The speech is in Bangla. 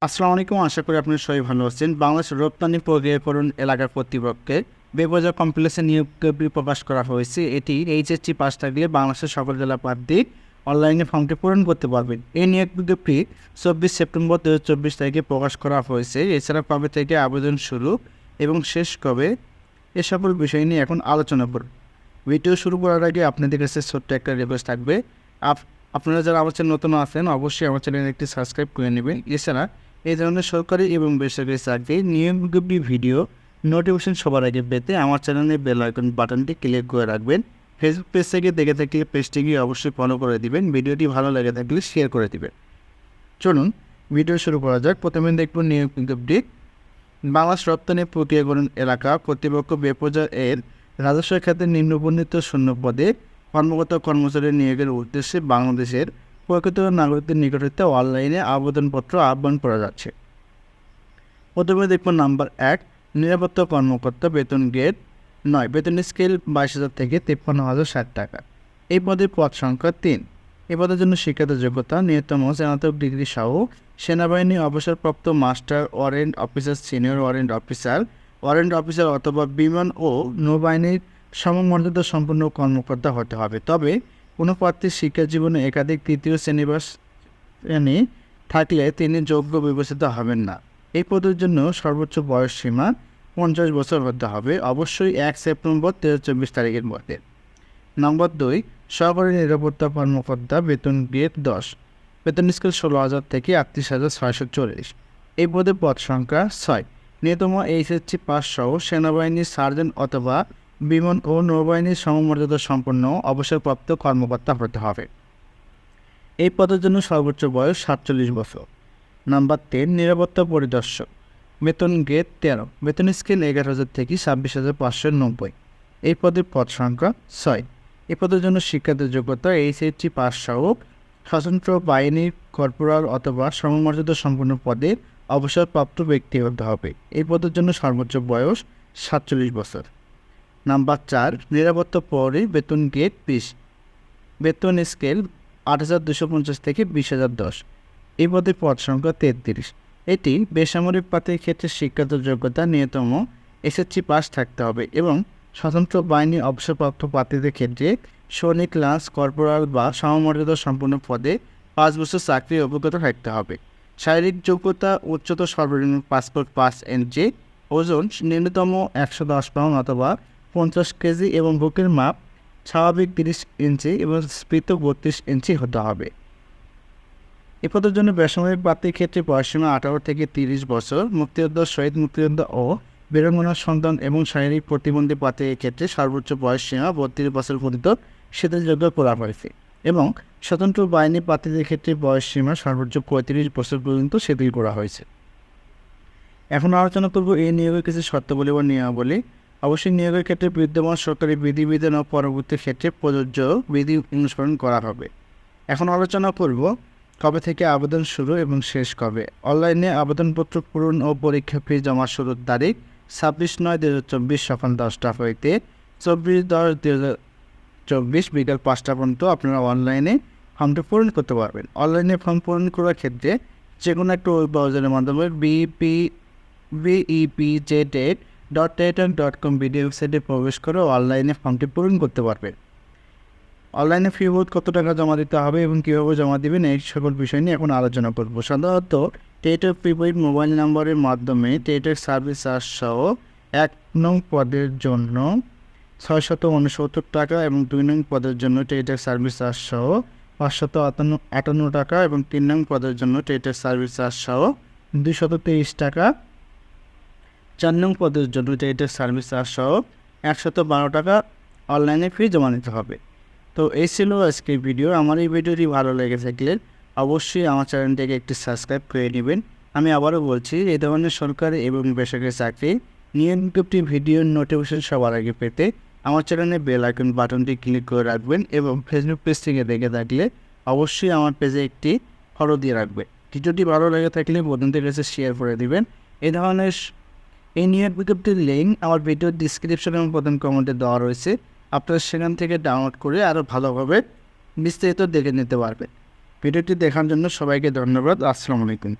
আসসালামু আলাইকুম, আশা করি আপনারা সবাই ভালো আছেন। বাংলাদেশ রপ্তানি প্রক্রিয়াকরণ এলাকার কর্তৃপক্ষে বেবাজার কমপ্লেক্সে নিয়োগ বিজ্ঞপ্তি প্রকাশ করা হয়েছে। এটি এইচএসসি পাস থাকলে বাংলাদেশের সকল জেলা প্রার্থী অনলাইনে ফর্মটি পূরণ করতে পারবেন। এই নিয়োগ বিজ্ঞপ্তি চব্বিশ সেপ্টেম্বর দু চব্বিশ তারিখে প্রকাশ করা হয়েছে। এছাড়া কবে থেকে আবেদন শুরু এবং শেষ কবে, এ সকল বিষয় নিয়ে এখন আলোচনা করব। ভিডিও শুরু করার আগে আপনাদের কাছে ছোট্ট একটা রিকোয়েস্ট থাকবে। আপ- আপনারা যারা আমার চ্যানেল নতুন আছেন, অবশ্যই আমার চ্যানেল একটি সাবস্ক্রাইব করে নেবেন। এছাড়া এই ধরনের সরকারি এবং বেসরকারি চাকরি নিয়ম বিজ্ঞপ্তি ভিডিও নোটিফিকেশন সবার আগে পেতে আমার চ্যানেলে বেল আইকন বাটনটি ক্লিক করে রাখবেন। ফেসবুক পেজ থেকে দেখে থাকলে পেজটিকে অবশ্যই ফলো করে দিবেন। ভিডিওটি ভালো লেগে থাকলে শেয়ার করে দিবেন। চলুন ভিডিও শুরু করা যাক। প্রথমে দেখব নিয়োগ বিজ্ঞপ্তি বাংলাদেশ রপ্তানি প্রক্রিয়াকরণ এলাকা কর্তৃপক্ষ বেপজার এর রাজস্ব খাতে নিম্নবর্ণিত শূন্য পদে কর্মকর্তা কর্মচারী নিয়োগের উদ্দেশ্যে বাংলাদেশের প্রকৃত নাগরিকদের নিকট হতে অনলাইনে আবেদনপত্র আহ্বান করা যাচ্ছে। প্রথমে দেখব নাম্বার এক, নিরাপত্তা কর্মকর্তা বেতন গ্রেড নয়, বেতন স্কেল বাইশ হাজার থেকে তেপ্পান্ন হাজার ষাট টাকা। এই পদের পদ সংখ্যা তিন। এ পদের জন্য শিক্ষাগত যোগ্যতা ন্যূনতম স্নাতক ডিগ্রি সহ সেনাবাহিনী অবসরপ্রাপ্ত master, warrant officer, senior warrant officer warrant officer অথবা বিমান ও নৌবাহিনীর সমমর্যাদা সম্পন্ন কর্মকর্তা হতে হবে। তবে কোনো প্রার্থীর শিক্ষা জীবনে একাধিক তৃতীয় শ্রেণি বা শ্রেণি থাকলে তিনি যোগ্য বিবেচিত হবেন না। এই পদের জন্য সর্বোচ্চ বয়স সীমা পঞ্চাশ বছর হতে হবে। অবশ্যই এক সেপ্টেম্বর তেরো চব্বিশ তারিখের মধ্যে। নম্বর দুই, সহকারী নিরাপত্তা কর্মকর্তা বেতন গ্রেড দশ। বেতন স্কেল ষোলো হাজার থেকে আটত্রিশ হাজার ছয়শো চল্লিশ। এই পদে পদ সংখ্যা ছয়। ন্যূনতম এইচএসসি পাস সহ সেনাবাহিনীর সার্জেন্ট অথবা বিমান ও নৌবাহিনীর সমমর্যাদা সম্পন্ন অবসরপ্রাপ্ত কর্মকর্তা হতে হবে। এই পদের জন্য সর্বোচ্চ বয়স সাতচল্লিশ বছর। নাম্বার টেন নিরাপত্তা পরিদর্শক। বেতন গ্রেড তেরো। বেতন স্কেল এগারো হাজার থেকে ছাব্বিশ হাজার পাঁচশো নব্বই। এই পদের পদ সংখ্যা ছয়। এই পদের জন্য শিক্ষাগত যোগ্যতা এইচএসসি পাস সহ স্বতন্ত্র বাহিনীর কর্পোরাল অথবা সমমর্যাদা সম্পন্ন পদে অবসরপ্রাপ্ত ব্যক্তি হতে হবে। এই পদের জন্য সর্বোচ্চ বয়স সাতচল্লিশ বছর। নাম্বার চার নিরাপত্তা পরে বেতন গ্রেড বিশ। বেতন স্কেল আট হাজার দুশো পঞ্চাশ থেকে বিশ হাজার দশ। এই পদে পদ সংখ্যা তেত্রিশ। এটি বেসামরিক পাতের ক্ষেত্রে শিক্ষাগত যোগ্যতা ন্যূনতম এসএসসি পাস থাকতে হবে এবং স্বতন্ত্র বাহিনী অবসরপ্রাপ্ত প্রার্থীদের ক্ষেত্রে সৈনিক লান্স কর্পোরাল বা সমমর্যাদা সম্পন্ন পদে পাঁচ বছর চাকরির অভিজ্ঞতা থাকতে হবে। শারীরিক যোগ্যতা, উচ্চতর সর্বনিম্ন পাসপোর্ট পাস ইঞ্চি, ওজন ন্যূনতম একশো দশ পাউন্ড অথবা পঞ্চাশ কেজি এবং বুকের মাপ স্বাভাবিক তিরিশ ইঞ্চি এবং স্ফীত বত্রিশ ইঞ্চি হতে হবে। এ পদের জন্য বেসামরিক প্রার্থীর ক্ষেত্রে বয়সীমা আঠারো থেকে তিরিশ বছর মুক্তিযোদ্ধা শহীদ মুক্তিযোদ্ধা ও বীরঙ্গনার সন্তান এবং শারীরিক প্রতিবন্ধী প্রার্থীর ক্ষেত্রে সর্বোচ্চ বয়স সীমা বত্রিশ বছর পর্যন্ত শিথিলযোগ্য করা হয়েছে এবং স্বতন্ত্র বাহিনী প্রার্থীদের ক্ষেত্রে বয়স সীমা সর্বোচ্চ পঁয়ত্রিশ বছর পর্যন্ত শিথিল করা হয়েছে। এখন আলোচনা করব এই নিয়োগের কিছু শর্তাবলী বা নিয়মাবলী। অবশ্যই নিয়োগের ক্ষেত্রে বিদ্যমান সরকারি বিধিবিধান ও পরবর্তী ক্ষেত্রে প্রযোজ্য বিধি অনুসরণ করা হবে। এখন আলোচনা করব কবে থেকে আবেদন শুরু এবং শেষ কবে। অনলাইনে আবেদনপত্র পূরণ ও পরীক্ষা ফি জমা শুরুর তারিখ ছাব্বিশ নয় দু হাজার চব্বিশ সকাল দশটা হইতে চব্বিশ দশ দু হাজার চব্বিশ বিকাল পাঁচটা পর্যন্ত আপনারা অনলাইনে ফর্মটি পূরণ করতে পারবেন। অনলাইনে ফর্ম পূরণ করার ক্ষেত্রে যে কোনো একটা ওয়েব ব্রাউজারের মাধ্যমে বিপি বিইপি জে ডেট ডট টেটন ডট কম ভিডিও ওয়েবসাইটে প্রবেশ করে অনলাইনে ফর্মটি পূরণ করতে পারবেন অনলাইনে ফি বোধ কত টাকা জমা দিতে হবে এবং কীভাবে জমা দেবেন এই সকল বিষয় নিয়ে এখন আলোচনা করব। সাধারণত টেটের প্রিপেড মোবাইল নম্বরের মাধ্যমে টেটের সার্ভিস চার্জ সহ এক নং পদের জন্য ছয়শত উনসত্তর টাকা এবং দুই নং পদের জন্য টেটের সার্ভিস চার্জ সহ পাঁচশত আটান্ন আটান্ন টাকা এবং তিন নং পদের জন্য টেটের সার্ভিস চার্জ সহ দুইশত তেইশ টাকা চার নং পদের জন্য টেটের সার্ভিস চার্জ সহ একশত বারো টাকা অনলাইনে ফি জমা নিতে হবে। তো এই ছিল আজকের ভিডিও আমার এই ভিডিওটি ভালো লেগে থাকলে অবশ্যই আমার চ্যানেলটিকে একটি সাবস্ক্রাইব করে নেবেন। আমি আবারও বলছি এই ধরনের সরকারি এবং বেসরকারি চাকরি নিয়ম বিজ্ঞপ্তি ভিডিও নোটিফিকেশন সবার আগে পেতে আমার চ্যানেলে বেল আইকন বাটনটি ক্লিক করে রাখবেন এবং ফেসবুক পেজ থেকে দেখে থাকলে অবশ্যই আমার পেজে একটি ফলো দিয়ে রাখবেন ভিডিওটি ভালো লেগে থাকলে বন্ধুদের কাছে শেয়ার করে দিবেন। এই ধরনের এই নিয়োগ বিজ্ঞপ্তির লিঙ্ক আমার ভিডিওর ডিসক্রিপশন এবং প্রথম কমেন্টে দেওয়া রয়েছে। আপনারা সেখান থেকে ডাউনলোড করে আরও ভালোভাবে বিস্তারিত দেখে নিতে পারবেন। ভিডিওটি দেখার জন্য সবাইকে ধন্যবাদ। আসসালামু আলাইকুম।